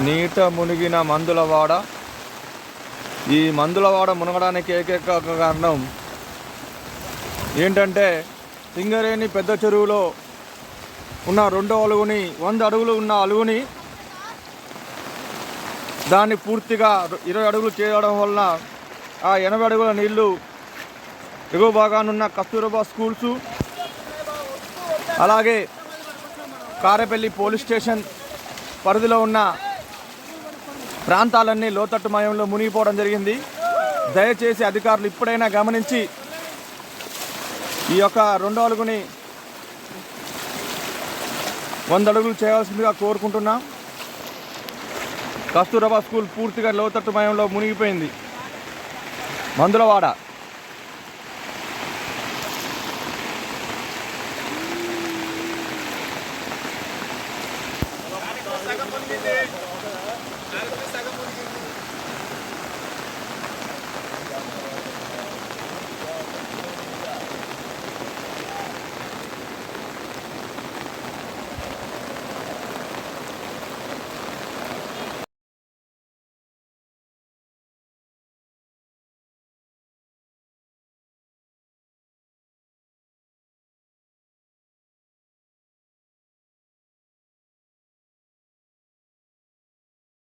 నీట మునిగిన మందులవాడ ఈ మందులవాడ మునగడానికి ఏకైక కారణం ఏంటంటే సింగరేణి పెద్ద చెరువులో ఉన్న రెండో అలుగుని వంద అడుగులు ఉన్న అలుగుని దాన్ని పూర్తిగా ఇరవై అడుగులు చేయడం వలన ఆ ఎనభై అడుగుల నీళ్ళు ఎగువ భాగానున్న కస్తూరబా స్కూల్సు అలాగే కారేపల్లి పోలీస్ స్టేషన్ పరిధిలో ఉన్న ప్రాంతాలన్నీ లోతట్టు మయంలో మునిగిపోవడం జరిగింది. దయచేసి అధికారులు ఇప్పుడైనా గమనించి ఈ యొక్క రెండో అడుగుని వంద అడుగులు చేయవలసిందిగా కోరుకుంటున్నాం. కస్తూరబా స్కూల్ పూర్తిగా లోతట్టు మయంలో మునిగిపోయింది. మందులవాడ